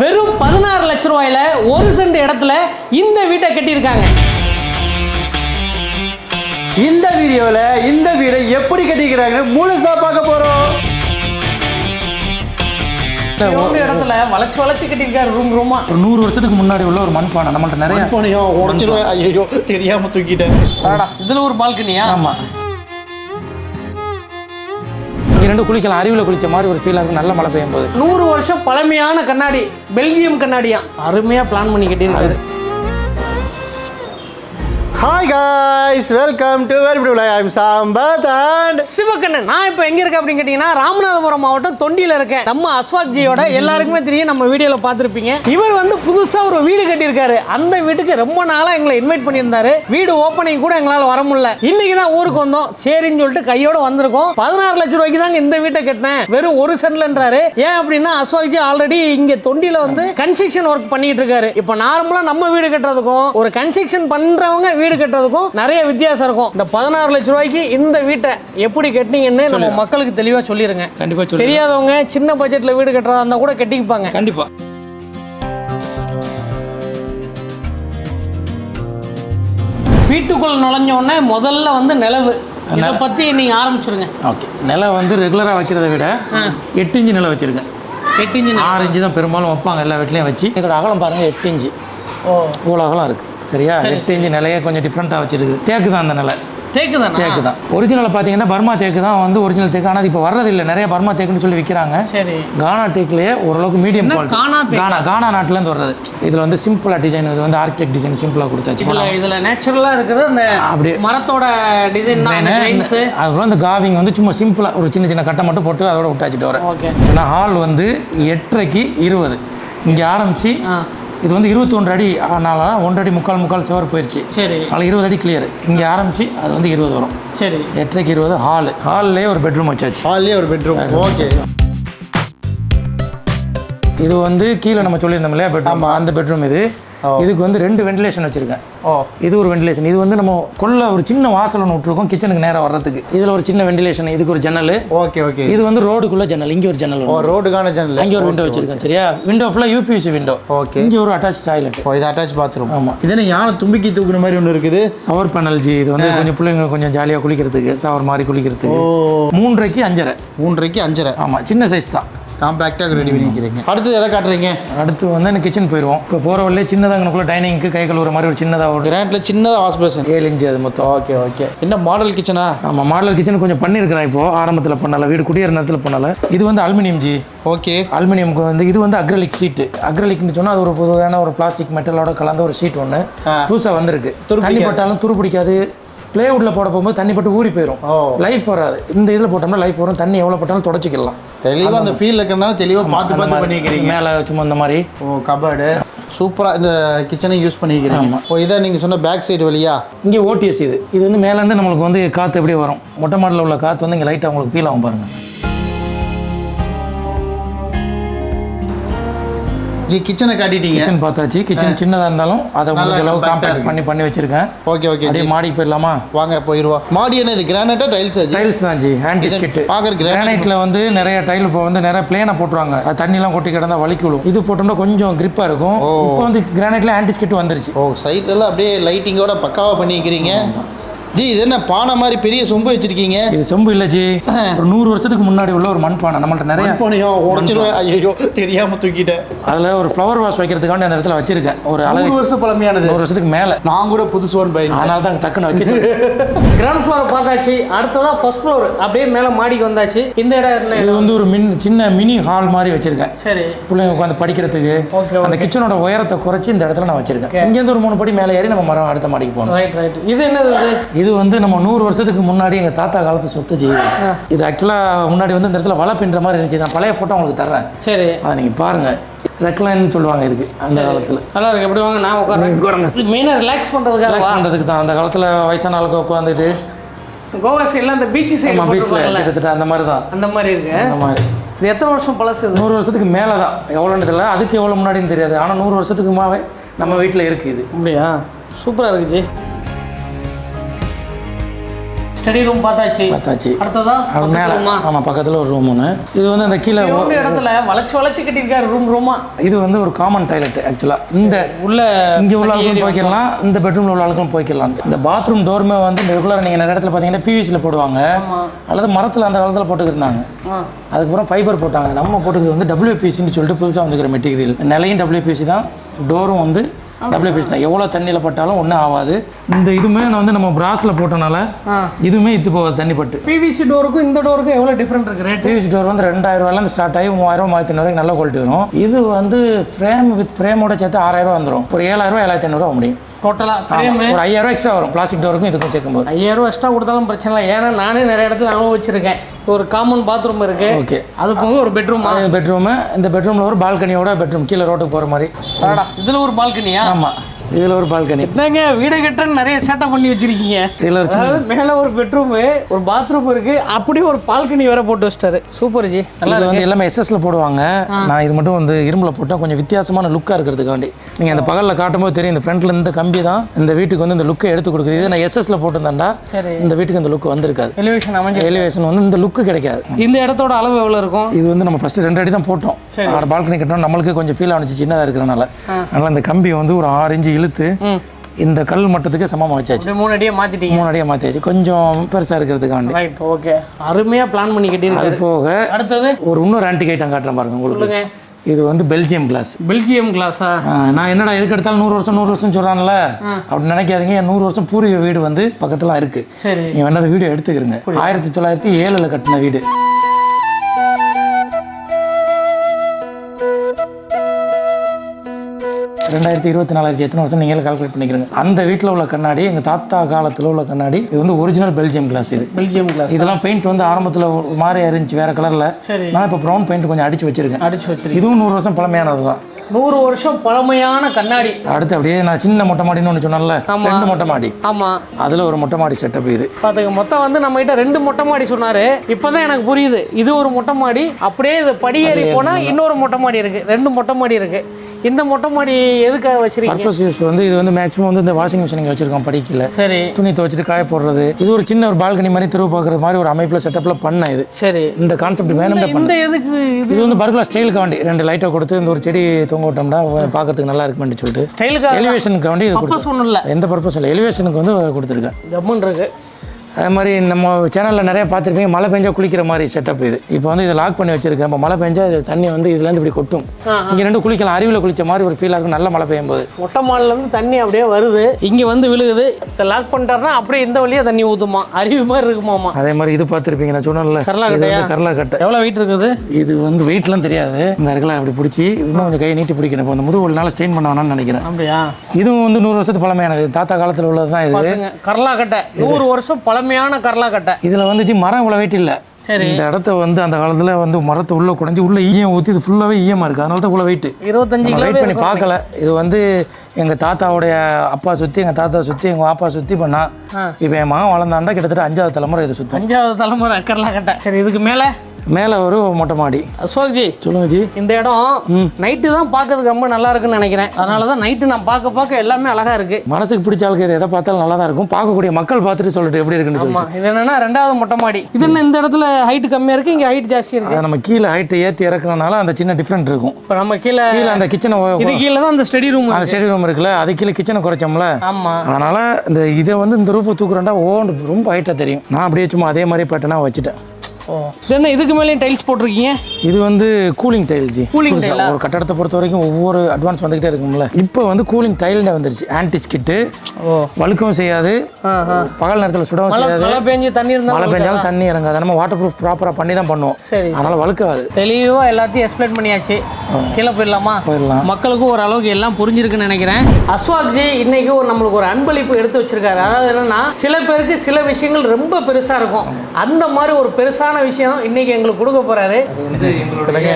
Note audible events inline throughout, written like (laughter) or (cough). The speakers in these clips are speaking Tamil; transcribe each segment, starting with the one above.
வெறும் பதினாறு லட்ச ரூபாயில ஒரு சென்ட் இடத்துல இந்த வீட்டை கட்டியிருக்காங்க. இந்த வீடியோவில் இந்த வீடை எப்படி கட்டிக்கிறாங்கன்னு முழுசா பார்க்க போறோம். ஒரு இடத்துல வளைச்சு வளைச்சு கட்டியிருக்காரு ரூம் ரூமா ஒரு நூறு வருஷத்துக்கு முன்னாடி உள்ள ஒரு மண்பானை நம்மள்ட்ட நிறைய. போனியும் உடச்சிருவேன். ஐயோ தெரியாம தூக்கிட்டேன். இதுல ஒரு பால்கனியா? ஆமா. இங்க ரெண்டு குளிக்கலாம். அருவியில் குளிச்ச மாதிரி ஒரு ஃபீல் இருக்கும். நல்ல மழை பெய்யும் போது நூறு வருஷம் பழமையான கண்ணாடி பெல்ஜியம் கண்ணாடியா? அருமையா பிளான் பண்ணி கட்டியிருக்காரு hi guys welcome to very beauty I am Sampath and Sivakannan நான் இப்போ எங்கே இருக்கேன் அப்படின்னு கேட்டிங்கன்னா ராமநாதபுரம் மாவட்டம் தொண்டியில் இருக்கேன். நம்ம அஸ்வாக் ஜியோட எல்லாருக்குமே தெரியும் நம்ம வீடியோவில் பார்த்துருப்பீங்க. இவர் வந்து புதுசாக ஒரு வீடு கட்டியிருக்காரு. அந்த வீட்டுக்கு ரொம்ப நாளாக எங்களை இன்வைட் பண்ணியிருந்தாரு. வீடு ஓப்பனிங் கூட எங்களால் வர முடியல. இன்னைக்கு தான் ஊருக்கு வந்தோம். சரின்னு சொல்லிட்டு கையோட வந்திருக்கோம். பதினாறு லட்சம் ரூபாய்க்கு தாங்க இந்த வீட்டை கட்டினேன். வெறும் ஒரு சென்ட்லன்றாரு. ஏன் அப்படின்னா அஸ்வாக் ஜி ஆல்ரெடி இங்கே தொண்டியில் வந்து கன்ஸ்ட்ரக்ஷன் ஒர்க் பண்ணிட்டு இருக்காரு. இப்போ நார்மலாக நம்ம வீடு கட்டுறதுக்கும் ஒரு கன்ஸ்ட்ரக்ஷன் பண்ணுறவங்க வீடு கட்டுறதுக்கும் நிறைய வித்தியாசம் இருக்கும். இந்த பதினாறு லட்சம் ரூபாய்க்கு இந்த வீட்டை எப்படி கட்டினீங்கன்னு நம்ம மக்களுக்கு தெளிவா சொல்லிருங்க. கண்டிப்பா சொல்லி தெரியாதவங்க சின்ன பட்ஜெட்ல வீடு கட்டுறதா இருந்தா கூட கட்டிக்குப்பாங்க கண்டிப்பா. வீட்டுக்குள்ள நுழைஞ்ச உடனே முதல்ல வந்து நிலவு. இதை பத்தி நீங்க ஆரம்பிச்சிருங்க. ஓகே. நிலம் வந்து ரெகுலராக வைக்கிறத விட எட்டு இன்ச்சு நிலம் வச்சிருக்கேன் எட்டு இன்ச்சு ஆறு இன்ச்சு தான் பெரும்பாலும் வைப்பாங்க எல்லா வீட்லையும் வச்சு. இதோட அகலம் பாருங்க எட்டு இன்ச்சு. ஓ. இவ்வளோ அகலம் இருக்கு. சரியா? எட்டு இன்ச்சு நிலையே கொஞ்சம் டிஃப்ரெண்ட்டாக வச்சிருக்கு. தேக்கு தான் அந்த நிலை. தேக்கு தானே தேக்கு தான் ஒரிஜினல் பார்த்தீங்கன்னா பர்மா தேக்கு தான் வந்து ஒரிஜினல் தேக்கு. ஆனால் இப்போ வர்றதில்லை. நிறைய பர்மா தேக்குன்னு சொல்லி விற்கிறாங்க சரி. கானா டேக்லேயே ஓரளவுக்கு மீடியம் கானா? கானா கானா நாட்டிலேருந்து வர்றது. இதில் வந்து சிம்பிளாக டிசைன் இது வந்து ஆர்கிடெக்ட் டிசைன் சிம்பிளாக கொடுத்தாச்சு. இதுல இதுல நேச்சுரலா இருக்கிறது அந்த அப்படியே. மரத்தோட டிசைன் தான் அந்த. அதுக்கப்புறம் இந்த காவிங் வந்து சும்மா சிம்பிளாக ஒரு சின்ன சின்ன கட்டை மட்டும் போட்டு அதோட விட்டாச்சு வரேன் ஓகே. ஏன்னா ஹால் வந்து எட்டரைக்கு இருபது. இங்கே ஆரம்பிச்சு ஆ. இது வந்து இருபத்தொன்று அடி ஆனால ஒன்றரை அடி முக்கால் முக்கால் சுவர் போயிடுச்சு சரி. அதில் இருபது அடி கிளியர் இங்கே ஆரம்பிச்சு அது வந்து இருபது வரும். சரி. எட்டரைக்கு இருபது ஹால் ஹால்லேயே ஒரு பெட்ரூம் வச்சாச்சு. ஹால்லேயே ஒரு பெட்ரூம் ஓகே இது வந்து கீழே நம்ம சொல்லியிருந்தோம் இல்லையா பெட்ரூம் அந்த பெட்ரூம் இது. இதுக்கு வந்து ரெண்டு வென்டிலேஷன் வச்சுருக்கேன். ஓ. இது ஒரு வென்டிலேஷன் இது வந்து நம்ம கொல்ல ஒரு சின்ன வாசல் ஒன்று விட்ருக்கோம் கிச்சனுக்கு நேராக வர்றதுக்கு. இதில் ஒரு சின்ன வென்டிலேஷன் இதுக்கு ஒரு ஜன்னல். Okay okay. இது வந்து ரோடுக்குள்ள ஜன்னல். இங்கே ஒரு ஜன்னல் ரோடுக்கான ஜன்னல். அங்கே ஒரு விண்டோ வச்சிருக்கேன். சரியா? விண்டோ ஃபுல்லாக யூபிஎஸ்சி விண்டோ ஓகே. இங்கே ஒரு அட்டாச் டாய்லெட் ஓ இது அட்டாச் பாத்ரூம் ஆமா. இது என்ன யானை தும்பிக்கி தூக்குன மாதிரி ஒன்று இருக்குது? சவர் பேனல் ஜி. இது வந்து கொஞ்சம் பிள்ளைங்க கொஞ்சம் ஜாலியாக குளிக்கிறதுக்கு சவர் மாதிரி குளிக்கிறதுக்கு. மூன்றரைக்கு அஞ்சரை. மூன்றரைக்கு அஞ்சரை. ஆமாம் சின்ன சைஸ் தான். காம்பேக்டாக ரெடி பண்ணிக்கிறீங்க அடுத்தது எதை காட்டுறீங்க? அடுத்து வந்து எனக்கு கிச்சன் போயிடுவோம் இப்போ போகிற வழியே சின்னதாக எனக்குள்ள டைனிங்க்கு கை கழுவுற மாதிரி ஒரு சின்னதாக ஒரு கிராண்ட்ல சின்னதாக வாஷ் பேசன் ஏழு இன்ச்சு அது மொத்தம். ஓகே ஓகே என்ன மாடல் கிச்சனா ஆமாம் மாடல் கிச்சன் கொஞ்சம் பண்ணியிருக்கிறேன் இப்போ. ஆரம்பத்தில் பண்ணல வீடு குடியேற நேரத்தில் பண்ணல. இது வந்து அலுமினியம் ஜி ஓகே அலுமினியம்க்கு வந்து இது வந்து அக்ரலிக் ஷீட்டு அக்ரலிக்னு சொன்னால் அது ஒரு பொதுவான ஒரு பிளாஸ்டிக் மெட்டலோட கலந்த ஒரு ஷீட் ஒன்று. புதுசாக வந்திருக்கு. துரு பட்டாலும் துரு பிடிக்காது ப்ளேவுட்டில் போட போகும்போது தண்ணி பட்டு ஊறி போயிடும். லைஃப் வராது. இந்த இதில் போட்டோம்னா லைஃப் வரும். தண்ணி எவ்வளோ பட்டாலும் தொடச்சிக்கலாம். தெளிவாக அந்த ஃபீல் இருக்கிறனால தெளிவாக பார்த்து பார்த்து பண்ணிக்கிறீங்க. மேலே சும்மா இந்த மாதிரி. ஓ கபர்டு சூப்பராக இந்த கிச்சனை யூஸ் பண்ணிக்கிறீங்க. ஓ இதை நீங்கள் சொன்ன பேக் சைடு வழியா? இங்கே ஓடிஎஸ் இது. இது வந்து மேலேருந்து நம்மளுக்கு வந்து காற்று எப்படியே வரும். மொட்டை மாடலில் உள்ள காற்று வந்து இங்கே லைட்டாக உங்களுக்கு ஃபீல் ஆகும் பாருங்கள் ஜி கிச்சனை காட்டிட்டீங்க. கிச்சன் பார்த்தாச்சு. கிச்சன் சின்னதாக இருந்தாலும் அதை முடிஞ்ச அளவு காம்பேக்ட். பண்ணி பண்ணி வச்சிருக்கேன் ஓகே ஓகே அதே மாடிக்கு போயிடலாமா? வாங்க போயிடுவா மாடி என்ன இது கிரானைட்டா டைல்ஸா டைல்ஸ் தான் ஜி. ஹேண்ட் இது டிஸ்கிட் பார்க்குற கிரானைட் கிரானைட்ல வந்து நிறைய டைல் இப்போ வந்து நிறைய பிளேனை போட்டுருவாங்க. அது தண்ணிலாம் கொட்டி கிடந்தா வலிக்கு விழும். இது போட்டோம்னா கொஞ்சம் கிரிப்பா இருக்கும். இப்போ வந்து கிரானைட்ல ஆன்டிஸ்கிட் வந்துருச்சு. ஓ சைட்லலாம் அப்படியே லைட்டிங்கோட பக்காவாக பண்ணிக்கிறீங்க. ஜி இது என்ன பானை மாதிரி பெரிய சொம்பு வச்சிருக்கீங்க? இது சொம்பு இல்லை ஜி. ஒரு நூறு வருஷத்துக்கு முன்னாடி உள்ள ஒரு மண்பானை. நம்மள்ட்ட நிறைய போனியும் உடச்சிருவேன் ஐயோ தெரியாமல் தூக்கிட்டேன். அதுல ஒரு ஃப்ளவர் வாஷ் வைக்கிறதுக்காண்டி அந்த இடத்துல வச்சிருக்கேன். ஒரு அழகு. வருஷம் பழமையானது. நூறு வருஷத்துக்கு மேல. நான் கூட புதுசு ஒன் பையன். அதனால தான் டக்குன்னு வைக்க கிரவுண்ட் ஃப்ளோர் (laughs) பார்த்தாச்சு. அடுத்ததா ஃபர்ஸ்ட் ஃப்ளோர் அப்படியே மேலே மாடிக்கு வந்தாச்சு. இந்த இடம் என்ன இது வந்து ஒரு மின் சின்ன மினி ஹால் மாதிரி வச்சிருக்கேன். சரி. பிள்ளைங்க உட்காந்து படிக்கிறதுக்கு. Okay, அந்த கிச்சனோட உயரத்தை குறைச்சி இந்த இடத்துல நான் வச்சிருக்கேன். இங்கேருந்து ஒரு மூணு படி மேலே ஏறி நம்ம மரம் அடுத்த மாடிக்கு போகணும். ரைட் ரைட் இது என்னது இது வந்து நம்ம நூறு வருஷத்துக்கு முன்னாடி எங்கள் தாத்தா காலத்து சொத்து ஜெயில் இது ஆக்சுவலாக முன்னாடி வந்து இந்த இடத்துல வலை பின்ற மாதிரி இருந்துச்சு. நான் பழைய ஃபோட்டோ உங்களுக்கு தர்றேன். சரி. அதை நீங்கள் பாருங்கள் ரெக்லைன்னு சொல்லுவாங்க இதுக்கு அந்த காலத்தில். நல்லா இருக்கு. எப்படி வாங்க? நான் உட்காரேன் இது மெயினாக ரிலாக்ஸ் பண்ணுறதுக்காக ரிலாக்ஸ் பண்ணுறதுக்கு தான். அந்த காலத்தில் வயசான ஆளுக்கு உட்காந்துட்டு கோவா சைடில் அந்த பீச் சைடு பீச்சில் கிட்டத்தட்ட அந்த மாதிரி தான். அந்த மாதிரி இருக்கு. அந்த மாதிரி. இது எத்தனை வருஷம் பழசு நூறு வருஷத்துக்கு மேலே தான். எவ்வளோன்னு தெரியல. அதுக்கு எவ்வளோ முன்னாடின்னு தெரியாது. ஆனால் நூறு வருஷத்துக்கு மாவே நம்ம வீட்டில் இருக்குது இது. அப்படியா? சூப்பராக இருக்கு ஜி. ஸ்டடி ரூம் பார்த்தாச்சு. பார்த்தாச்சு. அடுத்ததா மேலே. ஆமாம் பக்கத்தில் ஒரு ரூம் ஒன்று இது வந்து அந்த கீழே ஒரு இடத்துல வளைச்சு வளைச்சு கட்டியிருக்காரு ரூம் ரூமா? இது வந்து ஒரு காமன் டாய்லெட் ஆக்சுவலாக இந்த உள்ள இங்கே உள்ள ஆளுக்கும் போய்க்கலாம் இந்த பெட்ரூமில் உள்ள ஆளுக்கும் போய்க்கலாம். இந்த பாத்ரூம் டோருமே வந்து ரெகுலராக நீங்கள் நிறைய இடத்துல பார்த்தீங்கன்னா பிவிசியில் போடுவாங்க. அல்லது மரத்தில் அந்த காலத்தில் போட்டுக்கிருந்தாங்க. அதுக்கப்புறம் ஃபைபர் போட்டாங்க. நம்ம போட்டுக்கிறது வந்து டபிள்யூபிசின்னு சொல்லிட்டு புதுசாக வந்துக்கிற மெட்டீரியல் நிலையும் டபிள்யூபிசி தான். டோரும் வந்து டபிள்யூபிசி தான் எவ்வளோ தண்ணியில் பட்டாலும் ஒன்றும் ஆகாது. இந்த இதுவுமே நான் வந்து நம்ம பிராஸில் போட்டனால. இதுவுமே இத்து போகாது தண்ணி பட்டு. பிவிசி டோருக்கும் இந்த டோருக்கும் எவ்வளோ டிஃப்ரெண்ட் இருக்கு ரேட் பிவிசி டோர் வந்து ரெண்டாயிரம் ரூபாயிலேருந்து ஸ்டார்ட் ஆகி மூவாயிரம் மூவாயிரத்தி ஐநூறு நல்ல குவாலிட்டி வரும். இது வந்து ஃப்ரேம் வித் ஃப்ரேமோட சேர்த்து ஆறாயிரம் ரூபா வந்துடும் ஒரு ஏழாயிரம் ரூபா ஏழாயிரத்தி ஐநூறுவா முடியும். டோட்டலாக ஃப்ரேம் ஒரு ஐயாயிரம் எக்ஸ்ட்ரா வரும். பிளாஸ்டிக் டோருக்கும் இதுக்கும் சேர்க்கும்போது. ஐயாயிரம் எக்ஸ்ட்ரா கொடுத்தாலும் பிரச்சனை இல்லை. ஏன்னா நானே நிறைய இடத்துல அனுபவிச்சிருக்கேன். ஒரு காமன் பாத்ரூம் இருக்கு. ஓகே அது போக ஒரு பெட்ரூமா பெட்ரூமு இந்த பெட்ரூமில் ஒரு பால்கனியோட பெட்ரூம் கீழே ரோட்டுக்கு போகிற மாதிரி. இதுல ஒரு பால்கனியா ஆமாம் இதில் ஒரு பால்கனி என்னங்க வீடு கட்டன்னு நிறைய சேட்டை பண்ணி வச்சிருக்கீங்க. இதில் ஒரு அதாவது மேல ஒரு பெட்ரூம் ஒரு பாத்ரூம் இருக்கு. அப்படியே ஒரு பால்கனி வேற போட்டு வச்சிட்டாரு. சூப்பர் ஜி நல்லா வந்து எல்லாமே எஸ்எஸ்ல போடுவாங்க. நான் இது மட்டும் வந்து இரும்பில் போட்டால் கொஞ்சம் வித்தியாசமான லுக்காக இருக்கிறதுக்காண்டி. நீங்கள் அந்த பகலில் காட்டும்போது தெரியும் இந்த ஃப்ரண்ட்ல இந்த கம்பி தான் இந்த வீட்டுக்கு வந்து இந்த லுக்கை எடுத்து கொடுக்குது. இது நான் எஸ்எஸ்ல போட்டிருந்தேன்டா இந்த வீட்டுக்கு இந்த லுக் வந்திருக்காது. எலிவேஷன் அமைஞ்சு எலிவேஷன் வந்து இந்த லுக்கு கிடைக்காது. இந்த இடத்தோட அளவு எவ்வளவு இருக்கும்? இது வந்து நம்ம ஃபஸ்ட்டு ரெண்டு அடி தான் போட்டோம். பால்கனி கட்டணும் நம்மளுக்கு கொஞ்சம் ஃபீல் ஆனிச்சு சின்னதாக இருக்கிறனால. அதனால் இந்த கம்பி வந்து ஒரு ஆறு இன்ச்சு இழுத்து இந்த கல் மட்டத்துக்கு சமமாக வச்சாச்சு. மூணு அடியே மாத்திட்டீங்க. மூணு அடியாக மாற்றியாச்சு கொஞ்சம் பெருசாக இருக்கிறதுக்காண்டி. ரைட் ஓகே அருமையா பிளான் பண்ணி அது கட்டியிருக்காரு போக அடுத்தது? ஒரு இன்னொரு ஆன்டிக் ஐட்டம் காட்டுறேன் பாருங்க உங்களுக்கு. இது வந்து பெல்ஜியம் கிளாஸ் பெல்ஜியம் கிளாஸா நான் என்னடா எதுக்கு எடுத்தாலும் நூறு வருஷம் நூறு வருஷம் சொல்கிறான்ல அப்படி நினைக்காதீங்க. என் நூறு வருஷம் பூர்வீக வீடு வந்து பக்கத்தில் இருக்கு. சரி. நீ வேணா அந்த வீடியோ எடுத்துக்கிறங்க. ஆயிரத்தி தொள்ளாயிரத்தி ஏழில் கட்டின வீடு. ரெண்டாயிரத்தி இருபத்தி நாலாயிரத்தி எத்தனை வருஷம் நீங்களே கால்குலேட் பண்ணிக்கிறீங்க. அந்த வீட்டில் உள்ள கண்ணாடி எங்கள் தாத்தா காலத்தில் உள்ள கண்ணாடி இது வந்து ஒரிஜினல் பெல்ஜியம் கிளாஸ் இது. பெல்ஜியம் கிளாஸ் இதெல்லாம் பெயிண்ட் வந்து ஆரம்பத்தில் மாதிரி இருந்துச்சு வேற கலரில் நான் இப்போ ப்ரௌன் பெயிண்ட் கொஞ்சம் அடிச்சு வச்சிருக்கேன். அடிச்சு வச்சிருக்கீங்க. இதுவும் நூறு வருஷம் பழமையானது தான். நூறு வருஷம் பழமையான கண்ணாடி. அடுத்து அப்படியே நான் சின்ன மொட்டை மாடின்னு ஒன்று சொன்னேன்ல ஆமா. ரெண்டு மொட்டை மாடி. ஆமா. அதில் ஒரு மொட்டை மாடி செட்டப் இது. பாத்துக்க மொத்தம் வந்து நம்ம கிட்ட ரெண்டு மொட்டை மாடி சொன்னாரு. இப்பதான் எனக்கு புரியுது. இது ஒரு மொட்டை மாடி அப்படியே இது படியேறி போனா இன்னொரு மொட்டை மாடி இருக்கு. ரெண்டு மொட்டை மாடி இருக்கு. இந்த மொட்டை மாடி எதுக்காக வச்சிருக்கீங்க? பர்பஸ் யூஸ் வந்து இது வந்து மேக்ஸிமம் வந்து இந்த வாஷிங் மிஷின் இங்கே வச்சிருக்கோம் படிக்கல சரி. துணி துவைச்சிட்டு காய போடுறது. இது ஒரு சின்ன ஒரு பால்கனி மாதிரி தெருவு பார்க்குற மாதிரி ஒரு அமைப்பில் செட்டப்பில் பண்ணேன் இது. சரி. இந்த கான்செப்ட் பண்ண. இந்த எதுக்கு இது? வந்து பர்குலா ஸ்டைலுக்கு வேண்டி. ரெண்டு லைட்டை கொடுத்து இந்த ஒரு செடி தொங்க விட்டோம்னா பார்க்கறதுக்கு நல்லா இருக்குமென்னு சொல்லிட்டு. ஸ்டைலுக்காக எலிவேஷனுக்கு வேண்டி இது பர்பஸ் ஒன்றும் இல்லை. எந்த பர்பஸ் இல்லை. எலிவேஷனுக்கு வந்து கொடுத்துருக்கேன். ஜம்முன் இருக்கு. அதே மாதிரி நம்ம சேனலில் நிறைய பார்த்துருப்பீங்க மழை பெஞ்சா குளிக்கிற மாதிரி செட்டப் இது. இப்போ வந்து இதை லாக் பண்ணி வச்சிருக்கேன். இப்போ மழை பெஞ்சா இது தண்ணி வந்து இதுலேருந்து இப்படி கொட்டும். இங்கே ரெண்டு குளிக்கலாம். அருவியில் குளிச்ச மாதிரி ஒரு ஃபீல் ஆகும் நல்ல மழை பெய்யும் போது. மொட்டை மாடில இருந்து தண்ணி அப்படியே வருது. இங்க வந்து விழுகுது. இதை லாக் பண்ணிட்டாருன்னா அப்படியே இந்த வழியா தண்ணி ஊத்துமா? அருவி மாதிரி இருக்குமாமா? அதே மாதிரி இது பார்த்துருப்பீங்க நான் சொன்னேன்ல. கரலாக்கட்டையா? கரலாக்கட்டை எவ்வளவு வெயிட் இருக்குது? இது வந்து வெயிட்லாம் தெரியாது. இந்த இருக்கலாம் அப்படி பிடிச்சி இன்னும் கொஞ்சம் கையை நீட்டி பிடிக்கணும். இப்போ அந்த முதுகுனால ஸ்டெயின் பண்ண வேணாம்னு நினைக்கிறேன். அப்படியா? இதுவும் வந்து நூறு வருஷத்து பழமையானது. தாத்தா காலத்தில் உள்ளது தான் இது கரலாக்கட்டை நூறு வருஷம் பழமையான கரலாக்கட்டை இதில் வந்துச்சு மரம் இவ்வளோ வெயிட் இல்லை. சரி. இந்த இடத்த வந்து அந்த காலத்தில் வந்து மரத்தை உள்ள குடஞ்சி உள்ள ஈயம் ஊற்றி இது ஃபுல்லாகவே ஈயமாக இருக்குது அதனால தான் இவ்வளோ வெயிட் இருபத்தஞ்சு கிலோ வெயிட் பண்ணி பார்க்கல. இது வந்து எங்கள் தாத்தாவுடைய அப்பா சுற்றி எங்கள் தாத்தா சுற்றி எங்கள் அப்பா சுற்றி பண்ணா இப்போ என் மகன் வளர்ந்தாண்டா கிட்டத்தட்ட அஞ்சாவது தலைமுறை இது சுத்தம். அஞ்சாவது தலைமுறை கரலாக்கட்டை சரி இதுக்கு மேல? மேலே ஒரு மொட்டை மாடி. அசோக்ஜி சொல்லுங்க ஜி இந்த இடம் நைட்டு தான் பார்க்கறதுக்கு ரொம்ப நல்லா இருக்குன்னு நினைக்கிறேன். அதனால தான் நைட்டு நான் பார்க்க பார்க்க எல்லாமே அழகா இருக்கு. மனசுக்கு பிடிச்ச ஆளுக்கு இது எதை பார்த்தாலும் நல்லா தான் இருக்கும். பார்க்கக்கூடிய மக்கள் பார்த்துட்டு சொல்லிட்டு எப்படி இருக்குன்னு சொல்லி இது என்னன்னா ரெண்டாவது மொட்டை மாடி. இது என்ன இந்த இடத்துல ஹைட் கம்மியா இருக்கு இங்க ஹைட் ஜாஸ்தி இருக்கு? நம்ம கீழே ஹைட்டு ஏற்றி இறக்குறதுனால அந்த சின்ன டிஃப்ரெண்ட் இருக்கும். இப்போ நம்ம கீழே கீழே அந்த கிச்சனை இது கீழே தான் அந்த ஸ்டடி ரூம் அந்த ஸ்டடி ரூம் இருக்குல்ல அது கீழே கிச்சனை குறைச்சோம்ல. ஆமா. அதனால இந்த இதை வந்து இந்த ரூஃபை தூக்குறேன்டா ஓண்டு ரொம்ப ஹைட்டாக தெரியும். நான் அப்படியே சும்மா அதே மாதிரி பேட்டனா வச்சுட்டேன். என்ன இதுக்கு மேலேயும் டைல்ஸ் போட்டிருக்கீங்க? இது வந்து கூலிங் டைல் ஜி. Tile ஆ? ஒரு கட்டடத்தை பொறுத்த வரைக்கும் ஒவ்வொரு அட்வான்ஸ் வந்துகிட்டே இருக்கும்ல. இப்போ வந்து கூலிங் டைல்னே வந்துருச்சு. ஆன்டி ஸ்கிட்டு ஓ. வழுக்கவும் செய்யாது. பகல் நேரத்தில் சுடவும் மழை செய்யாது. மழை பெஞ்சு தண்ணி மழை இருந்தாலும் பெஞ்சாலும் தண்ணி இறங்காது. நம்ம வாட்டர் ப்ரூஃப் ப்ராப்பராக பண்ணி தான் பண்ணுவோம். சரி அதனால வழுக்காது. தெளிவா எல்லாத்தையும் எக்ஸ்பிளைன் பண்ணியாச்சு. கீழே போயிடலாமா? போயிடலாம். மக்களுக்கும் ஓரளவுக்கு எல்லாம் புரிஞ்சிருக்குன்னு நினைக்கிறேன். அஸ்வாக் ஜி இன்னைக்கு ஒரு நம்மளுக்கு ஒரு அன்பளிப்பு எடுத்து வச்சிருக்காரு. அதாவது என்னன்னா சில பேருக்கு சில விஷயங்கள் ரொம்ப பெருசா இருக்கும். அந்த மாதிரி ஒரு பெருசான விஷயம் இன்னைக்கு எங்களுக்கு கொடுக்க போறாரு. இது எங்களுடைய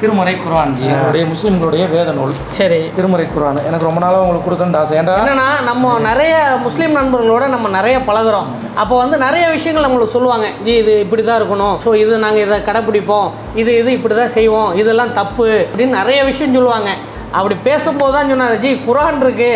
திருமறை குரான் ஜி எங்களுடைய முஸ்லிம்களுடைய வேத நூல். சரி. திருமறை குரான். எனக்கு ரொம்ப நாளாக உங்களுக்கு கொடுக்கணும்னு ஆசை. ஏன்டா என்னன்னா நம்ம நிறைய முஸ்லீம் நண்பர்களோட நம்ம நிறைய பழகுறோம். அப்போ வந்து நிறைய விஷயங்கள் நம்மளுக்கு சொல்லுவாங்க. ஜி இது இப்படி தான் இருக்கணும். ஸோ இது நாங்கள் இதை கடைப்பிடிப்போம். இது இது இப்படி தான் செய்வோம். இதெல்லாம் தப்பு அப்படின்னு நிறைய விஷயம் சொல்லுவாங்க. அப்படி பேசும்போது தான் சொன்னார் ஜி குரான் இருக்கு.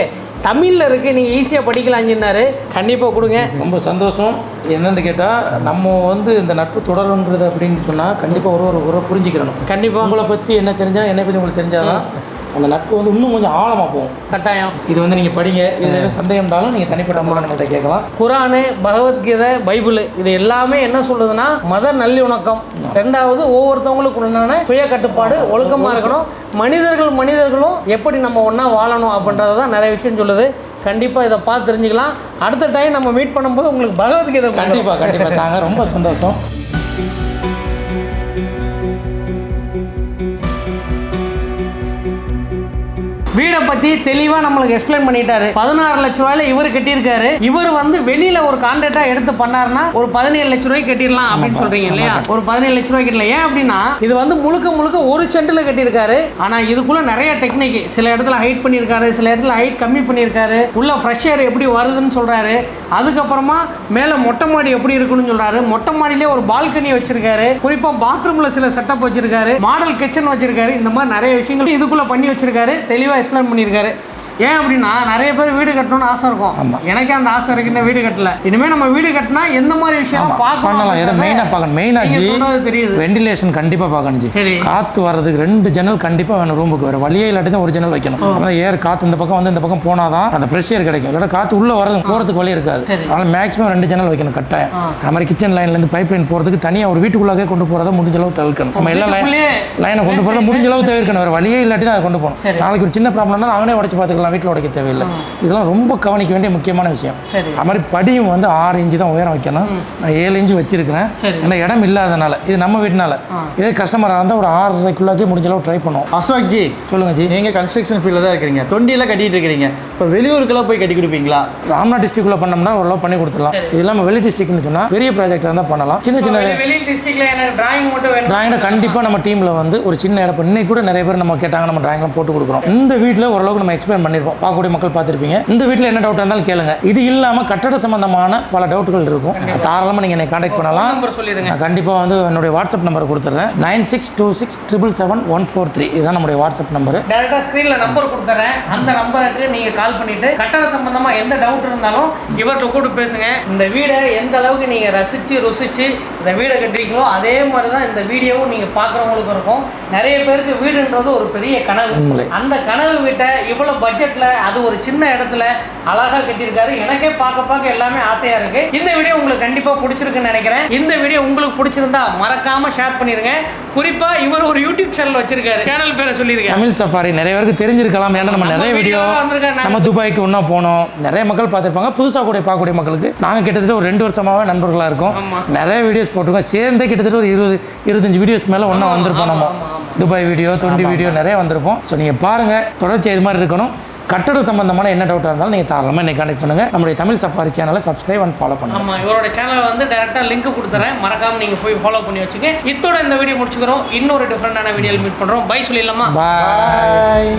தமிழில் இருக்கு. நீங்கள் ஈஸியாக படிக்கலாம்னு சொன்னாரு. கண்டிப்பாக கொடுங்க. ரொம்ப சந்தோஷம். என்னன்னு கேட்டால் நம்ம வந்து இந்த நட்பு தொடருங்கிறது அப்படின்னு சொன்னால் கண்டிப்பாக ஒரு ஒரு உறவை புரிஞ்சுக்கிறணும். கண்டிப்பா. உங்களை பற்றி என்ன தெரிஞ்சால் என்னை பற்றி உங்களுக்கு தெரிஞ்சாதான் அந்த நட்பு வந்து இன்னும் கொஞ்சம் ஆழமாக போகும். கட்டாயம். இது வந்து நீங்கள் படிங்க. எதுவும் சந்தேகம் இருந்தாலும் நீங்கள் தனிப்பட்ட நம்மள்ட்ட கேட்கலாம். குரானு பகவத்கீதை பைபிள் இது எல்லாமே என்ன சொல்லுதுன்னா மத நல்லிணக்கம் ரெண்டாவது ஒவ்வொருத்தவங்களுக்கு உண்டான சுய கட்டுப்பாடு ஒழுக்கமாக இருக்கணும். மனிதர்கள் மனிதர்களும் எப்படி நம்ம ஒன்றா வாழணும் அப்படின்றத தான் நிறைய விஷயம் சொல்லுது. கண்டிப்பாக இதை பார்த்து தெரிஞ்சுக்கலாம். அடுத்த டைம் நம்ம மீட் பண்ணும்போது உங்களுக்கு பகவத்கீதை கண்டிப்பாக கண்டிப்பாக தாங்க ரொம்ப சந்தோஷம். பத்தி தெளிவா நம்மளுக்கு எக்ஸ்பிளைன் பண்ணிட்டாரு. பதினாறு லட்ச ரூபாயில இவர் கட்டியிருக்காரு. இவர் வந்து வெளியில ஒரு கான்ட்ராக்டா எடுத்து பண்ணாருன்னா ஒரு பதினேழு லட்ச ரூபாய்க்கு கட்டிடலாம் அப்படின்னு சொல்றீங்க இல்லையா? ஒரு பதினேழு லட்ச ரூபாய்க்கு கட்டல ஏன் அப்படின்னா இது வந்து முழுக்க முழுக்க ஒரு சென்டில் கட்டியிருக்காரு. ஆனா இதுக்குள்ள நிறைய டெக்னிக் சில இடத்துல ஹைட் பண்ணியிருக்காரு சில இடத்துல ஹைட் கம்மி பண்ணியிருக்காரு. உள்ள ஃப்ரெஷ் ஏர் எப்படி வருதுன்னு சொல்றாரு. அதுக்கப்புறமா மேல மொட்டை மாடி எப்படி இருக்குன்னு சொல்றாரு. மொட்டை மாடியிலே ஒரு பால்கனி வச்சிருக்காரு. குறிப்பா பாத்ரூம்ல சில செட்டப் வச்சிருக்காரு. மாடல் கிச்சன் வச்சிருக்காரு. இந்த மாதிரி நிறைய விஷயங்கள் இதுக்குள்ள பண்ணி வச்சிருக்காரு. தெளிவா எக்ஸ்பிளைன் பண்ணியிருக்காரு ஏன் அப்படின்னா நிறைய பேர் வீடு கட்டணும்னு ஆசை இருக்கும். எனக்கே அந்த ஆசை இருக்கு இன்னும் வீடு கட்டல. இனிமே நம்ம வீடு கட்டினா எந்த மாதிரி விஷயம் பண்ணலாம். எதை மெயினாக பார்க்கணும். மெயினாக தெரியுது. வெண்டிலேஷன் கண்டிப்பாக பார்க்கணும் சரி. காற்று வர்றதுக்கு ரெண்டு ஜன்னல் கண்டிப்பாக வேணும் ரூமுக்கு வேறு வழியே இல்லாட்டி தான் ஒரு ஜன்னல் வைக்கணும். அப்புறம் ஏர் காற்று இந்த பக்கம் வந்து இந்த பக்கம் போனால் தான் அந்த ஃப்ரெஷ் ஏர் கிடைக்கும். இல்லாட்ட காற்று உள்ளே வரது போகிறதுக்கு வழி இருக்காது. அதனால் மேக்ஸிமம் ரெண்டு ஜன்னல் வைக்கணும் கட்டாயம். அது மாதிரி கிச்சன் லைன்லேருந்து பைப் லைன் போகிறதுக்கு தனியாக ஒரு வீட்டுக்குள்ளாக கொண்டு போகிறத முடிஞ்ச அளவு தவிர்க்கணும். நம்ம எல்லா லைன் கொண்டு போகிறத முடிஞ்ச அளவு தவிர்க்கணும். வேறு வழியே இல்லாட்டி தான் அதை கொண்டு போகணும். நாளைக்கு ஒரு சின்ன ப்ராப்ளம்னா நாங்களே உடச்சி பார்த்துக்கலாம். வீட்டில் உடைக்க தேவையில்லை. இதெல்லாம் ரொம்ப கவனிக்க வேண்டிய முக்கியமான விஷயம். அது மாதிரி படியும் வந்து ஆறு இன்ச்சு தான் உயரம் வைக்கணும். நான் ஏழு இன்ச்சு வச்சிருக்கிறேன். சரி. ஏன்னா இடம் இல்லாதனால இது நம்ம வீட்டுனால. இதே கஸ்டமராக இருந்தால் ஒரு ஆறரைக்குள்ளாக்கே முடிஞ்ச அளவு ட்ரை பண்ணுவோம். அஸ்வாக் ஜி சொல்லுங்க ஜி. நீங்க கன்ஸ்ட்ரக்ஷன் ஃபீல்டில் தான் இருக்கிறீங்க. தொண்டியெல்லாம் கட்டிட்டு இருக்கிறீங்க. இப்போ வெளியூருக்கெல்லாம் போய் கட்டி கொடுப்பீங்களா? ராம்நாத் டிஸ்ட்ரிக்ட்ல பண்ணோம்னா ஓரளவு பண்ணி கொடுத்துடலாம். இது இல்லாமல் வெளி டிஸ்ட்ரிக்ட்னு சொன்னால் பெரிய ப்ராஜெக்டாக இருந்தால் பண்ணலாம். சின்ன சின்ன டிராயிங் மட்டும் வேணும்? டிராயிங்கை கண்டிப்பாக நம்ம டீமில் வந்து ஒரு சின்ன இடம். இன்னைக்கு கூட நிறைய பேர் நம்ம கேட்டாங்க நம்ம டிராயிங்லாம் போட்டு கொடுக்குறோம். இந்த வீட்டில் ஓரளவுக்கு நம்ம எக்ஸ்பிளைன் பண்ணியிருப்போம் பார்க்கக்கூடிய மக்கள் பார்த்துருப்பீங்க. இந்த வீட்டில் என்ன டவுட் இருந்தாலும் கேளுங்க. இது இல்லாமல் கட்டட சம்பந்தமான பல டவுட்டுகள் இருக்கும். தாராளமாக நீங்கள் என்னை காண்டாக்ட் பண்ணலாம். நம்பர் சொல்லிடுங்க. நான் கண்டிப்பாக வந்து என்னுடைய வாட்ஸ்அப் நம்பர் கொடுத்துட்றேன். Nine six two six triple seven one four three இதுதான் நம்முடைய வாட்ஸ்அப் நம்பர் டேரக்டா ஸ்க்ரீன்ல நம்பர் கொடுத்துறேன் அந்த நம்பருக்கு நீங்க கால் பண்ணிட்டு கட்டட சம்பந்தமா எந்த டவுட் இருந்தாலும் இவர்கிட்ட கூட பேசுங்க. இந்த வீடை எந்த அளவுக்கு நீங்க ரசிச்சு ருசிச்சு இந்த வீடை கட்டுறீங்களோ அதே மாதிரி தான் இந்த வீடியோவும் நீங்க பார்க்குறவங்களுக்கு இருக்கும். நிறைய பேருக்கு வீடுன்றது ஒரு பெரிய கனவு. அந்த கனவு வீட்டை இவ்வளவு பட்ஜெட்ல அது ஒரு சின்ன இடத்துல அழகா கட்டியிருக்காரு. எனக்கே பார்க்க பார்க்க எல்லாமே ஆசையா இருக்கு. இந்த வீடியோ உங்களுக்கு கண்டிப்பா பிடிச்சிருக்குன்னு நினைக்கிறேன். இந்த வீடியோ உங்களுக்கு பிடிச்சிருந்தா மறக்காம ஷேர் பண்ணிருங்க. குறிப்பா இவர் ஒரு யூடியூப் சேனல் வச்சிருக்காரு. சேனல் பேரை சொல்லிருக்கேன் தமிழ் சஃபாரி நிறைய பேருக்கு தெரிஞ்சிருக்கலாம். ஏன்னா நம்ம நிறைய வீடியோ. நம்ம துபாய்க்கு ஒன்றா போனோம். நிறைய மக்கள் பார்த்துருப்பாங்க. புதுசாக கூட பார்க்கக்கூடிய மக்களுக்கு. நாங்கள் கிட்டத்தட்ட ஒரு ரெண்டு வருஷமாவே நண்பர்களாக இருக்கோம். நிறைய வீடியோஸ் போட்டிருக்கோம். சேர்ந்தே கிட்டத்தட்ட ஒரு இருபது இருபத்தஞ்சு வீடியோஸ் மேலே ஒன்றா வந்திருப்போம் நம்ம. துபாய் வீடியோ தொண்டி வீடியோ நிறைய வந்திருப்போம். ஸோ நீங்கள் பாருங்கள் தொடர்ச்சி இது மாதிரி இருக்கணும். கட்டட சம்பந்தமான என்ன டவுட்டாக இருந்தாலும் நீங்கள் தாராளமாக என்னை கான்டெக்ட் பண்ணுங்கள் நம்முடைய தமிழ் சஃபாரி சேனலை சப்ஸ்கிரைப் அண்ட் ஃபாலோ பண்ணுங்கள் ஆமா இவரோட சேனலை வந்து டைரக்டா லிங்க் கொடுத்துறேன். மறக்காம நீங்க போய் ஃபாலோ பண்ணி வச்சுங்க. இத்தோட இந்த வீடியோ முடிச்சுக்கிறோம். இன்னொரு டிஃப்ரெண்டான வீடியோவில் மீட் பண்றோம். பை சொல்லிடலாமா? பாய்